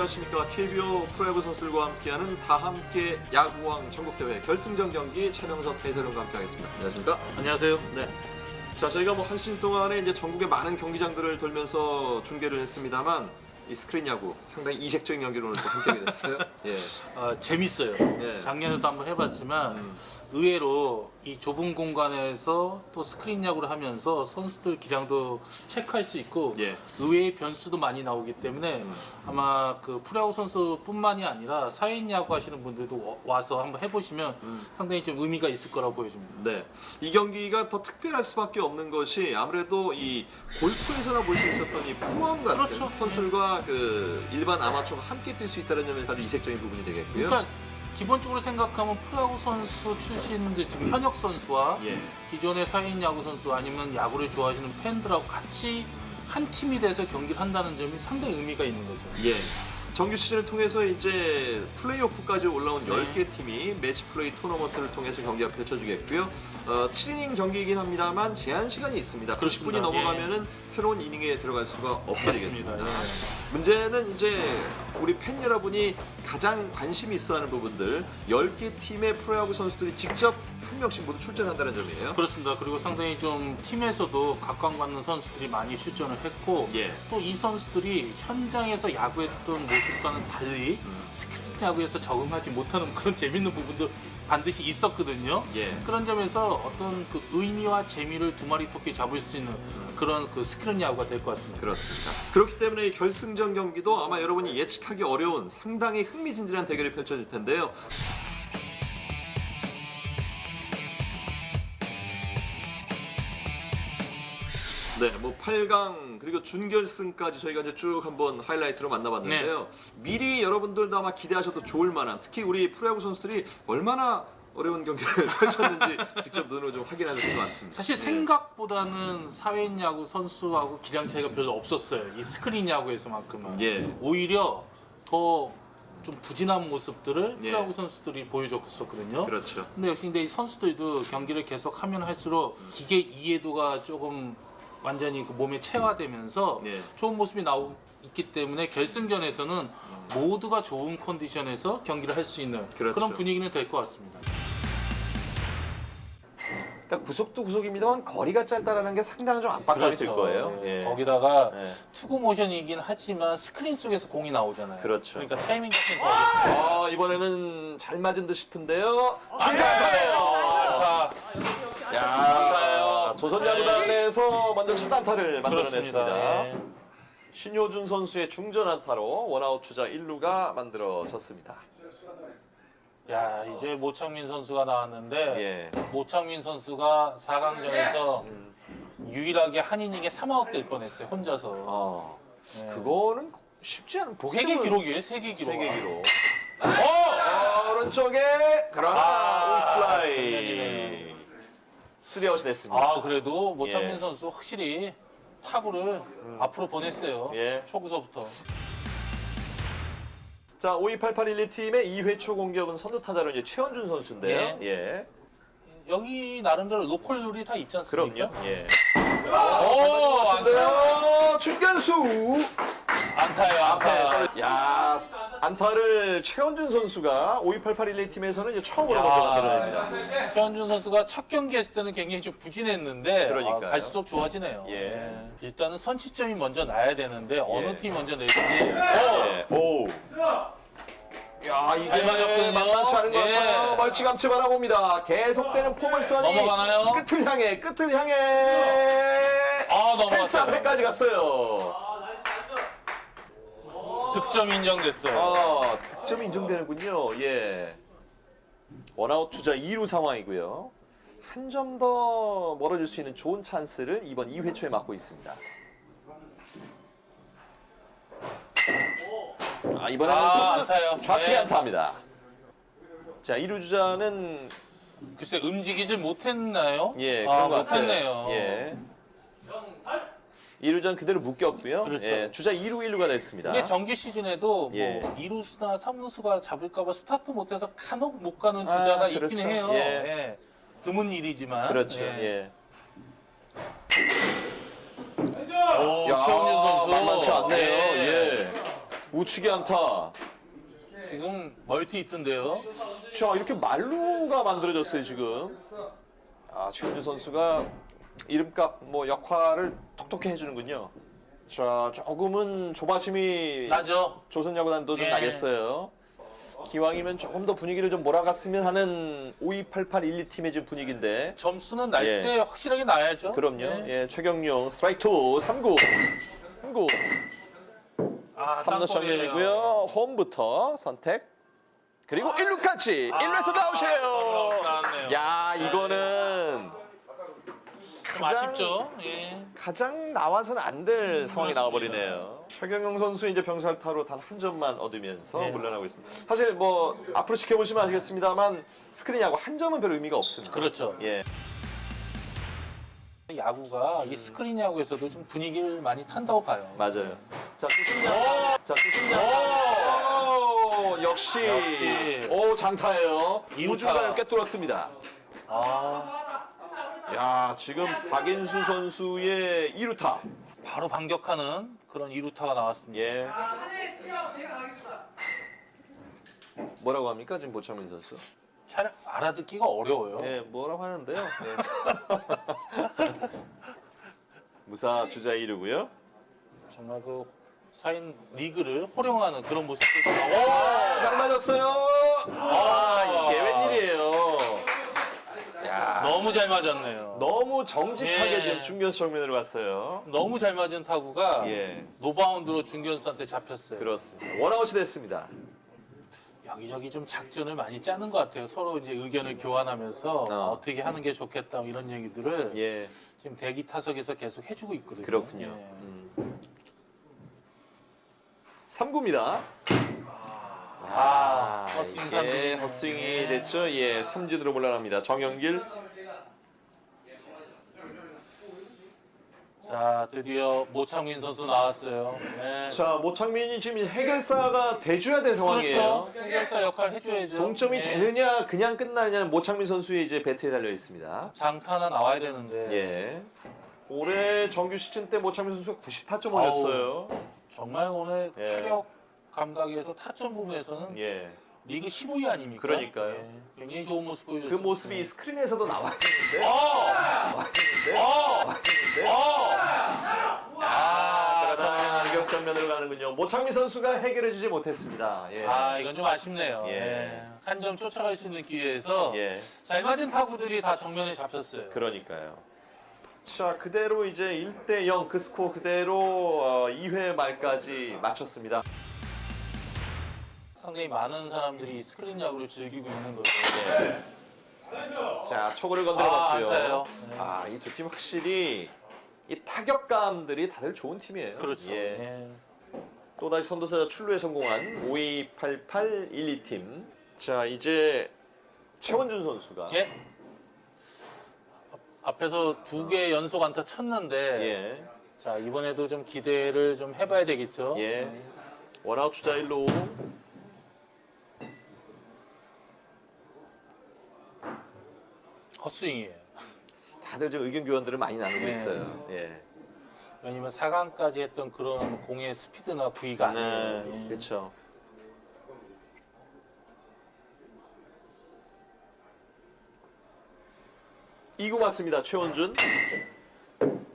안녕하십니까. KBO 프로야구 선수들과 함께하는 다 함께 야구왕 전국대회 결승전 경기 최명석 해설위원과 함께하겠습니다. 안녕하십니까. 안녕하세요. 네. 자, 저희가 뭐 한 시즌 동안에 이제 전국의 많은 경기장들을 돌면서 중계를 했습니다만 이 스크린 야구 상당히 이색적인 경기를 오늘 또 함께하게 됐어요. 예. 아, 재밌어요. 예. 작년에도 한번 해봤지만 의외로 이 좁은 공간에서 또 스크린 야구를 하면서 선수들 기량도 체크할 수 있고 예. 의외의 변수도 많이 나오기 때문에 아마 그 프로야구 선수뿐만이 아니라 사인 야구 하시는 분들도 와- 와서 한번 해보시면 상당히 좀 의미가 있을 거라고 보여집니다. 네. 이 경기가 더 특별할 수밖에 없는 것이 아무래도 이 골프에서나 볼 수 있었던 이 프로암 같은 그렇죠. 선수들과 그 일반 아마추어가 함께 뛸 수 있다는 점에서 아주 이색적인 부분이 되겠고요. 그러니까 기본적으로 생각하면 프로야구 선수 출신들 지금 현역 선수와 예. 기존의 사인 야구 선수 아니면 야구를 좋아하시는 팬들하고 같이 한 팀이 돼서 경기를 한다는 점이 상당히 의미가 있는 거죠. 예. 정규 시즌을 통해서 이제 플레이오프까지 올라온 네. 10개 팀이 매치 플레이 토너먼트를 통해서 경기가 펼쳐지겠고요. 어, 7이닝 경기이긴 합니다만 제한 시간이 있습니다. 그렇습니다. 예. 90분이 넘어가면은 새로운 이닝에 들어갈 수가 없게 맞습니다. 되겠습니다. 예. 문제는 이제 우리 팬 여러분이 가장 관심이 있어 하는 부분들 10개 팀의 프로야구 선수들이 직접 한 명씩 모두 출전한다는 점이에요. 그렇습니다. 그리고 상당히 좀 팀에서도 각광받는 선수들이 많이 출전을 했고 예. 또 이 선수들이 현장에서 야구했던 모습과는 달리 음. 스크린 야구에서 적응하지 못하는 그런 재밌는 부분도 반드시 있었거든요. 예. 그런 점에서 어떤 그 의미와 재미를 두 마리 토끼 잡을 수 있는 그런 그 스크린 야구가 될 것 같습니다. 그렇습니다. 그렇기 때문에 이 결승전 경기도 아마 여러분이 예측하기 어려운 상당히 흥미진진한 대결이 펼쳐질 텐데요. 네, 뭐 8강 그리고 준결승까지 저희가 이제 쭉 한번 하이라이트로 만나봤는데요. 미리 여러분들도 아마 기대하셔도 좋을 만한 특히 우리 프로야구 선수들이 얼마나 어려운 경기를 펼쳤는지 직접 눈으로 좀 확인하실 것 같습니다. 사실 네. 생각보다는 사회인 야구 선수하고 기량 차이가 별로 없었어요. 이 스크린 야구에서만큼은. 예. 오히려 더 좀 부진한 모습들을 예. 프로야구 선수들이 보여줬었거든요. 그렇죠. 근데 역시 근데 이 선수들도 경기를 계속 하면 할수록 기계 이해도가 조금 완전히 그 몸에 체화되면서 예. 좋은 모습이 나오고 있기 때문에 결승전에서는 모두가 좋은 컨디션에서 경기를 할 수 있는 그렇죠. 그런 분위기는 될 것 같습니다. 그러니까 구속도 구속입니다만 거리가 짧다라는 게 상당히 좀 압박감이 들 거예요. 예. 예. 거기다가 예. 투구 모션이긴 하지만 스크린 속에서 공이 나오잖아요. 그렇죠. 그러니까 타이밍 같은 거. 아 이번에는 잘 맞은 듯 싶은데요. 중장타예요. 자, 야 조선야구단에서 먼저 첫 안타를. 만들어냈습니다. 예. 신효준 선수의 중전 안타로 원아웃 주자 1루가 만들어졌습니다. 야 이제 모창민 선수가 나왔는데 예. 모창민 선수가 4강전에서 유일하게 한 이닝에 3아웃 될 뻔했어요 혼자서 어 예. 그거는 쉽지 않은 보기 세계 드문 기록이에요 세계 기록 세계 기록. 어! 아, 오른쪽에 그러나 아, 오이스 플라이. 정면이네. 쓰리아웃이 됐습니다. 아 그래도 모창민 예. 선수 확실히 타구를 앞으로 보냈어요 예. 초구서부터 자, 528812 팀의 2회 초 공격은 선두 타자로 이제 최원준 선수인데요. 예. 여기 나름대로 로컬 룰이 다 있지 않습니까? 그럼요. 예. 오 안타 안타요. 중견수. 안타예요 안타 야, 안타를 최원준 선수가 528812 팀에서는 이제 처음으로 먼저 만들어냅니다. 최원준 선수가 첫 경기 했을 때는 굉장히 좀 부진했는데 그러니까요. 아, 갈수록 좋아지네요. 예. 네. 일단은 선취점이 먼저 나야 되는데 어느 예. 팀이 먼저 내지 예. 오. 야, 이게 잘 맞았거든요. 만만치 않은 것 예. 같아요. 멀찌감치 바라봅니다. 계속되는 포물선이 넘어가나요? 끝을 향해, 끝을 향해. 아 넘어갔어요. 앞에까지 갔어요. 득점 인정됐어요. 아, 득점이 인정되는군요. 예. 원아웃 주자 2루 상황이고요. 한 점 더 멀어질 수 있는 좋은 찬스를 이번 2회 초에 맞고 있습니다. 아, 이번에는 아, 안타요. 좌측에 네. 안타입니다. 자, 2루 주자는 글쎄 움직이질 못했나요? 예, 아, 그런 것 같아요. 못했네요. 예. 2루전 그대로 묶였고요. 그렇죠. 예, 주자 2루 1루가 됐습니다. 이게 정규 시즌에도 예. 뭐 2루수나 3루수가 잡을까봐 스타트 못해서 간혹 못 가는 아, 주자가 그렇죠. 있긴 해요. 예. 예. 드문 일이지만. 그렇죠. 예. 예. 오, 야, 최원준 선수. 만만치 않네요. 예. 예. 우측에 안타. 지금 멀티 히트인데요. 자 이렇게 말루가 만들어졌어요 지금. 아 최현주 선수가 이름값 뭐 역할을 톡톡히 해주는군요. 자 조금은 조바심이 나죠. 조선야구단도 좀 예. 나겠어요. 기왕이면 조금 더 분위기를 좀 몰아갔으면 하는 5288 12팀의 지금 분위기인데. 점수는 날 예. 때 확실하게 나야죠. 그럼요. 예. 예, 최경용 스트라이크 2 3구. 3구. 아, 3루 땅볼이에요. 정면이고요. 홈부터 선택. 그리고 1루까지. 1루에서 나오세요. 아. 야, 이거는 좀 가장- 아쉽죠. 예. 가장 나와서는 안 될 상황이 나와버리네요. 최경영 선수 이제 병살타로 단 한 점만 얻으면서 네. 물러나고 있습니다. 사실 뭐 앞으로 지켜보시면 아시겠습니다만 스크린하고 한 점은 별 의미가 없습니다. 그렇죠. 예. 야구가 음. 이 스크린 야구에서도 좀 분위기를 많이 탄다고 봐요. 맞아요. 자, 수승장. 자. 오, 역시. 역시. 오, 장타예요. 이루타. 우중간을 꿰뚫었습니다. 아, 야, 지금 박인수 선수의 2루타. 바로 반격하는 그런 이루타가 나왔습니다. 예. 뭐라고 합니까, 지금 보창민 선수? 잘 알아듣기가 어려워요. 예, 뭐라고 하는데요. 예. 무사 주자 2루고요. 정말 그 사인 리그를 호령하는 그런 모습도 있어요. 오, 잘 맞았어요. 아, 이게 웬일이에요. 야, 너무 잘 맞았네요. 너무 정직하게 예. 지금 중견수 정면으로 갔어요. 너무 잘 맞은 타구가 예, 노바운드로 중견수한테 잡혔어요. 그렇습니다. 원아웃이 됐습니다. 여기저기 좀 작전을 많이 짜는 것 같아요. 서로 이제 의견을 교환하면서 어. 어. 떻게 하는 게 좋겠다 이런 얘기들을 예, 지금 대기 타석에서 계속 해주고 있거든요. 그렇군요. 예. 음. 3구입니다. 아, 헛스윙 예, 삼진. 헛스윙이 예. 됐죠. 예, 삼진으로 물러납니다. 정영길. 자, 드디어 모창민 선수 나왔어요. 네. 자, 모창민이 지금 해결사가 돼줘야 될 상황이에요. 그렇죠. 해결사 역할 해줘야죠. 동점이 예. 되느냐, 그냥 끝나느냐는 모창민 선수의 이제 배트에 달려 있습니다. 장타 하나 나와야 되는데 예. 올해 정규 시즌 때 모창민 선수가 90타점 올렸어요. 정말 오늘 예. 타격 감각에서 타점 부분에서는 예. 리그 15위 아닙니까? 그러니까요. 예. 굉장히 좋은 모습 그 보여줬죠. 모습이 이 스크린에서도 나와야 되는데. 어! 나와야 되는데. 어! 되는데. 어! 아, 아, 자, 유격 정면으로 가는군요. 모창민 선수가 해결해주지 못했습니다. 예. 아, 이건 좀 아쉽네요. 예. 예. 한 점 쫓아갈 수 있는 기회에서 예. 잘 맞은 타구들이 다 정면에 잡혔어요. 그러니까요. 자, 그대로 이제 1대 0 그 스코어 그대로 어, 2회 말까지 마쳤습니다. 상당히 많은 사람들이 이 스크린 야구를 즐기고 있는 거죠. 자, 초구를 아, 건드려봤고요. 안타예요. 네. 아, 이 두 팀 확실히 이 타격감들이 다들 좋은 팀이에요. 그렇죠. 예. 예. 또다시 선두타자 출루에 성공한 5288 12팀. 자, 이제 최원준 선수가 예. 앞에서 두 개 연속 안타 쳤는데 예. 자 이번에도 좀 기대를 좀 해봐야 되겠죠. 예. 원아웃 주자 1루. 헛스윙이에요. 다들 지금 의견 교환들을 많이 나누고 네. 있어요. 예. 왜냐면 4강까지 했던 그런 공의 스피드나 부위가 아니에요. 네. 예. 그렇죠. 이구 맞습니다. 최원준.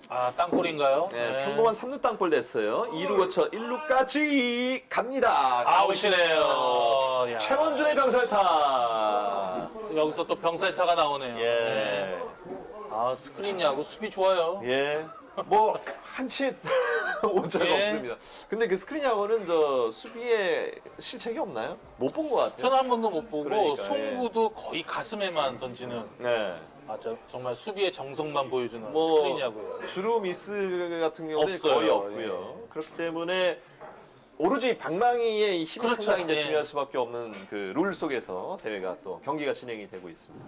아 땅볼인가요? 네, 네. 평범한 3루 땅볼 됐어요. 2루 거쳐 1루까지 갑니다. 아웃이네요. 야. 최원준의 병살타. 여기서 또 병살타가 나오네요. 예. 네. 아 스크린 야구 수비 좋아요. 예. 뭐 한치 오자가 예. 없습니다. 근데 그 스크린 야구는 저 수비에 실책이 없나요? 못 본 것 같아요. 저는 한 번도 못 보고 그러니까, 송구도 거의 가슴에만 던지는 네. 아, 저, 정말 수비의 정성만 보여주는 뭐 스크린 야구예요. 주루 미스 같은 경우는 없어요. 예. 거의 없고요. 그렇기 때문에 오로지 방망이의 이 힘이 그렇죠. 상당히 이제 예. 중요할 수밖에 없는 그 룰 속에서 대회가 또 경기가 진행이 되고 있습니다.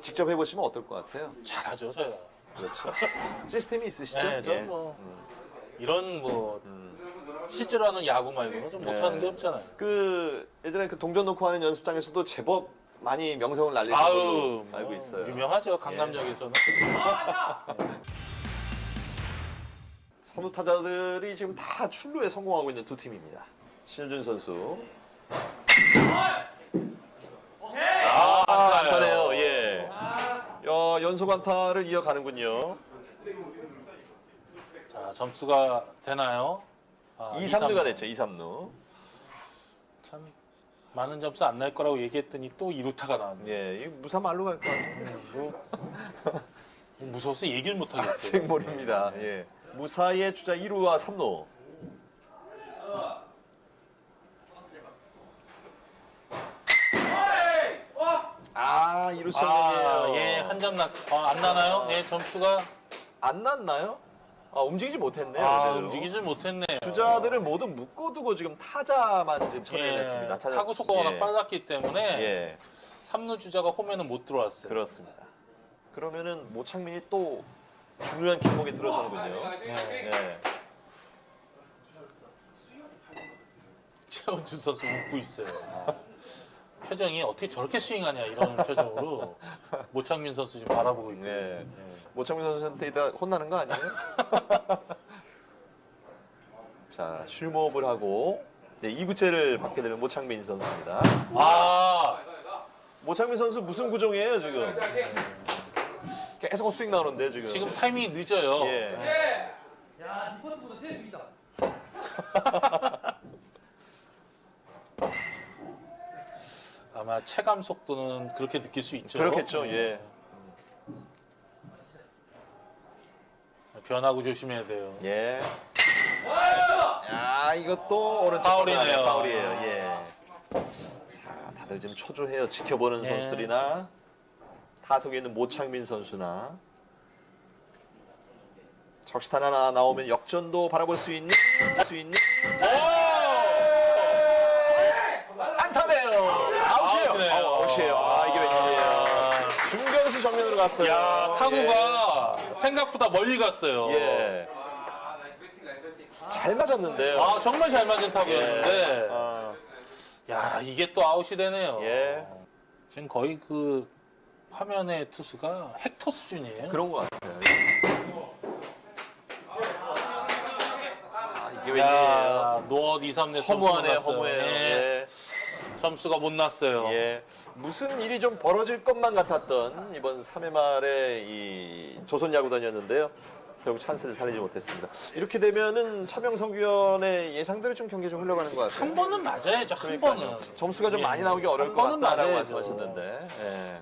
직접 해보시면 어떨 것 같아요? 잘하죠, 저야. 그렇죠. 시스템이 있으시죠? 네, 예. 저는 뭐 이런 뭐 음. 실제로 하는 야구 말고는 좀 못하는 네. 게 없잖아요. 그 예전에 그 동전 놓고 하는 연습장에서도 제법 많이 명성을 날리신 걸로 뭐 알고 있어요. 예. 유명하죠 강남역에서는. 선두 타자들이 지금 다 출루에 성공하고 있는 두 팀입니다. 신현준 선수. 아, 아. 안타네요. 예. 어, 연속 안타를 이어가는군요. 자, 점수가 되나요? 아, 2, 3루가 됐죠. 2, 3루. 참 많은 점수 안 날 거라고 얘기했더니 또 2루타가 나왔네요. 예, 이 무사 말로 갈 것 같습니다. 뭐, 무서워서 얘기를 못 하겠어요. 생몰입니다. 예. 무사의 주자 2루와 3루. 아, 2루 아, 정면이에요. 예, 한 점 났. 아, 안 나나요? 예, 점수가 안 났나요? 아, 움직이지 못했네요. 아, 제대로. 움직이질 못했네요. 주자들을 모두 묶어두고 지금 타자만 지금 예, 처리했습니다. 타자- 타구 속도가 워낙 예. 빨랐기 때문에 예, 3루 주자가 홈에는 못 들어왔어요. 그렇습니다. 그러면은 모창민이 또 중요한 길목에 들어서는군요. 예. 예. 최원준 선수 웃고 있어요. 표정이 어떻게 저렇게 스윙하냐 이런 표정으로 모창민 선수 지금 바라보고 있거든요. 네. 예. 모창민 선수한테 이따 혼나는 거 아니에요? 자, 쉴모업을 하고 네, 2구째를 받게 되는 모창민 선수입니다. 아, 모창민 선수 무슨 구종이에요, 지금? 계속 스윙 나오는데, 지금. 지금 타이밍이 늦어요. 예. 야, 리포터보다 세수이다. 아마 체감 속도는 그렇게 느낄 수 있죠. 그렇겠죠, 예. 변하고 조심해야 돼요. 예. 야, 이것도 오른쪽 파울이네요. 파울이에요. 예. 자, 다들 지금 초조해요. 지켜보는 예. 선수들이나 타석에 있는 모창민 선수나 적시탄 하나 나오면 역전도 바라볼 수 있는 수 있는 안타네요. 아웃이에요. 아, 아웃이에요. 아, 이게 웬일이에요. 아, 중견수 정면으로 갔어요. 야, 타구가 생각보다 멀리 갔어요. 예. 예. 잘 맞았는데요. 아, 정말 잘 맞은 예. 타구였는데, 아, 야, 이게 또 아웃이 되네요. 예. 지금 거의 그 화면의 투수가 헥터 수준이에요. 그런 것 같아요. 아, 이게 웬일이에요. 야, 노엇 2, 3내 점수가 허무하네요, 났어요. 허무해요. 예, 예. 점수가 못 났어요. 예. 무슨 일이 좀 벌어질 것만 같았던 이번 3회 말의 이 조선 야구단이었는데요. 결국 찬스를 살리지 못했습니다. 이렇게 되면은 차명성 위원의 예상대로 좀 경기 좀 흘러가는 것 같아요. 한 번은 맞아야죠. 한. 번은. 점수가 좀 예. 많이 나오기 어려울 한 것 번은 같다라고 맞아야죠. 말씀하셨는데 예.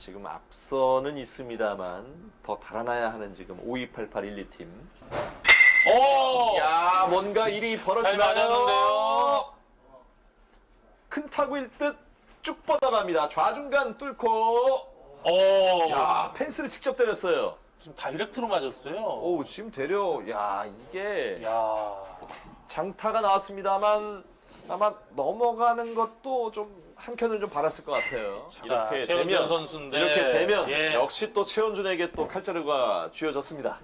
지금 앞서는 있습니다만 더 달아나야 하는 지금 5288 12팀 오! 야 뭔가 일이 잘 벌어지나요? 맞았는데요. 큰 타구일 듯 쭉 뻗어갑니다 좌중간 뚫고 오! 야 펜스를 직접 때렸어요 지금 다이렉트로 맞았어요. 오 지금 되려 야 이게 야. 장타가 나왔습니다만 아마 넘어가는 것도 좀 한켠을 좀 바랐을 것 같아요. 자, 이렇게 최원준 되면 선수인데 이렇게 되면 예. 역시 또 최원준에게 또 칼자루가 쥐어졌습니다.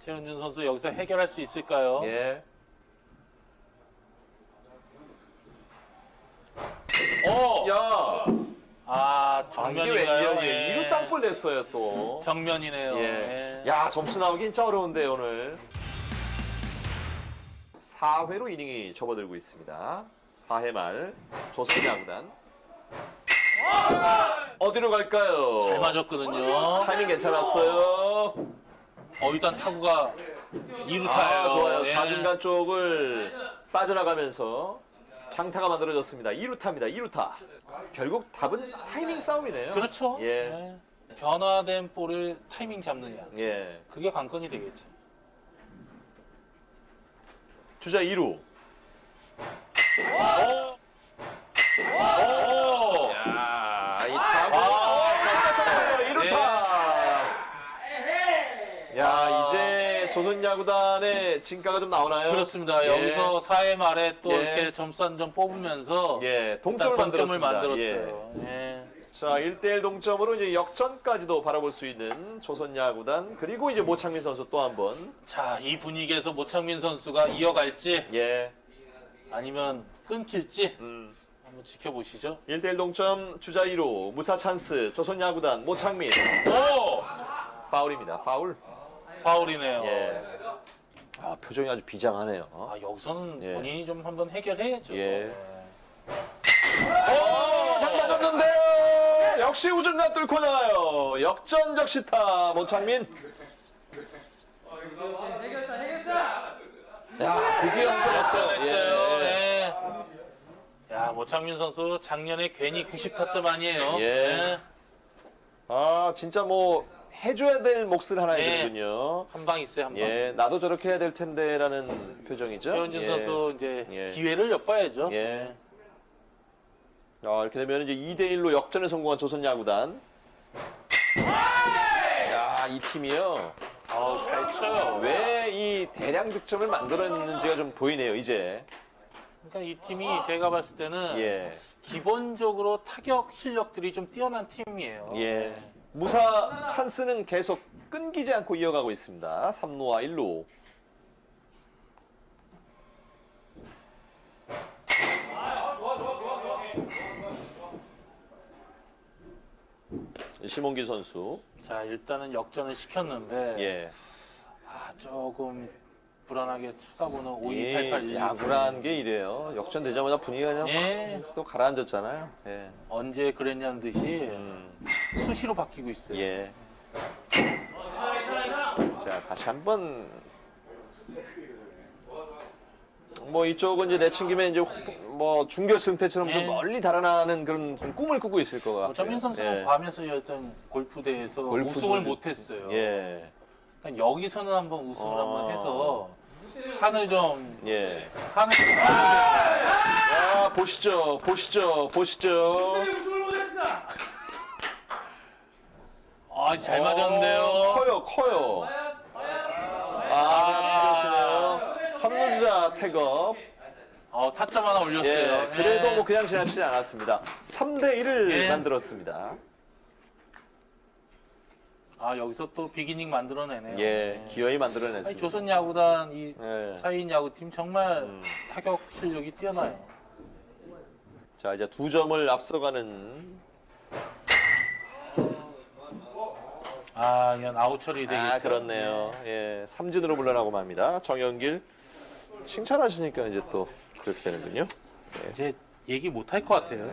최은준 선수 여기서 해결할 수 있을까요? 예. 오! 야, 아, 아, 이게 정면인가요? 웬일이야? 예. 이루 땅볼 냈어요 또. 정면이네요. 예. 예. 야 점수 나오기 진짜 어려운데 오늘. 4회로 이닝이 접어들고 있습니다. 4회 말 조선 야구단. 어디로 갈까요? 잘 맞았거든요. 타이밍 괜찮았어요. 어, 일단 타구가 2루타예요. 아, 좋아요. 예. 좌중간 쪽을 빠져나가면서 장타가 만들어졌습니다. 2루타입니다. 2루타. 결국 답은 타이밍 싸움이네요. 그렇죠. 예. 예. 변화된 볼을 타이밍 잡느냐. 예. 그게 관건이 되겠죠. 주자 2루. 오! 오! 야, 이 타구. 아, 1루타. 야, 이제 조선 야구단의 진가가 좀 나오나요? 그렇습니다. 예. 여기서 4회 말에 또 예. 이렇게 점수 한 점 뽑으면서 예, 일단 동점을 동점을 만들었습니다. 만들었어요. 예. 자, 1대1 동점으로 이제 역전까지도 바라볼 수 있는 조선 야구단 그리고 이제 모창민 선수 또 한 번. 자, 이 분위기에서 모창민 선수가 이어갈지 예. 아니면 끊길지 음. 한번 지켜보시죠. 1대1 동점 주자 2루 무사 찬스 조선 야구단 모창민 오! 파울입니다. 파울. 파울이네요. 예. 아, 표정이 아주 비장하네요. 아 여기서는 예. 본인이 좀 한번 해결해야죠. 예. 네. 오, 잘 맞았는데요. 역시 우중간 뚫고 나가요. 역전적 시타 모창민. 해결사 해결사. 야, 드디어 한번 했어요 했어요. 예. 야 모창민 선수 작년에 괜히 90타점 아니에요. 예. 예. 아, 진짜 뭐 해줘야 될 몫을 하나 예. 해주군요. 한 방 있어요 한 방. 예, 나도 저렇게 해야 될 텐데라는 표정이죠. 최원진 예. 선수 이제 예. 기회를 엿봐야죠. 예. 아, 이렇게 되면 이제 2대 1로 역전에 성공한 조선 야구단. 야, 이 팀이요. 아우 잘 쳐요. 왜 이 대량 득점을 만들어냈는지가 좀 보이네요, 이제. 그러니까 이 팀이 제가 봤을 때는 예. 기본적으로 타격 실력들이 좀 뛰어난 팀이에요. 예. 무사 찬스는 계속 끊기지 않고 이어가고 있습니다. 3루와 1루. 심홍기 선수. 자 일단은 역전을 시켰는데 예. 아, 조금 불안하게 쳐다보는 예, 5288 야구란 게 이래요. 역전되자마자 분위기가 그냥 예. 확또 가라앉았잖아요. 예. 언제 그랬냐는 듯이 음, 수시로 바뀌고 있어요. 예. 자, 다시 한번 뭐 이쪽은 이제 내친김에 이제 뭐 중결승 때처럼 좀 예. 멀리 달아나는 그런 좀 꿈을 꾸고 있을 것 같아요. 정민 선수는 예. 괌에서였던 골프 대회에서 골프 우승을 대회. 못했어요. 예. 그러니까 여기서는 한번 우승을 어. 한번 해서 한을 좀 예. 한을 좀 자, 보시죠. 보시죠. 보시죠. 우승을 못했습니다. 아, 잘 어, 맞았는데요. 커요, 커요. 과연 과연 아, 중조심해요. 선루자 태업. 어, 타점 하나 올렸어요. 예, 그래도 예. 뭐 그냥 지나치지 않았습니다. 3대 1을 예. 만들었습니다. 아, 여기서 또 비기닝 만들어내네요. 예, 예. 기어이 만들어냈습니다. 아니, 조선 야구단 이 예. 사인 야구팀 정말 음. 타격 실력이 뛰어나요. 자, 이제 두 점을 앞서가는 아, 이건 아웃 처리 되겠죠. 아, 그렇네요. 예, 삼진으로 물러나고 맙니다. 정영길 칭찬하시니까 이제 또 그렇게 되는군요. 이제 얘기 못 할 것 같아요.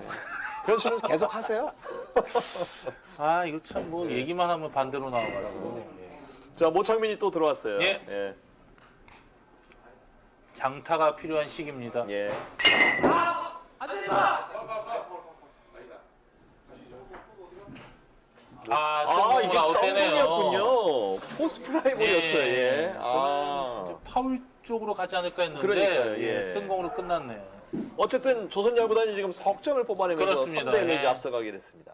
그렇지만 계속 하세요. 아, 이거 참 네. 뭐 얘기만 하면 반대로 나와가지고. 예. 자, 모창민이 또 들어왔어요. 예. 예. 장타가 필요한 시기입니다. 예. 아, 아, 이게 아웃되네요. 똥공이었군요. 포스프라이볼이었어요. 예. 저는 아. 이제 파울 쪽으로 가지 않을까 했는데 그러니까요, 예. 예, 뜬공으로 끝났네요. 어쨌든 조선 야구단이 지금 석점을 뽑아내면서 그렇습니다. 3대 1로 예. 앞서가게 됐습니다.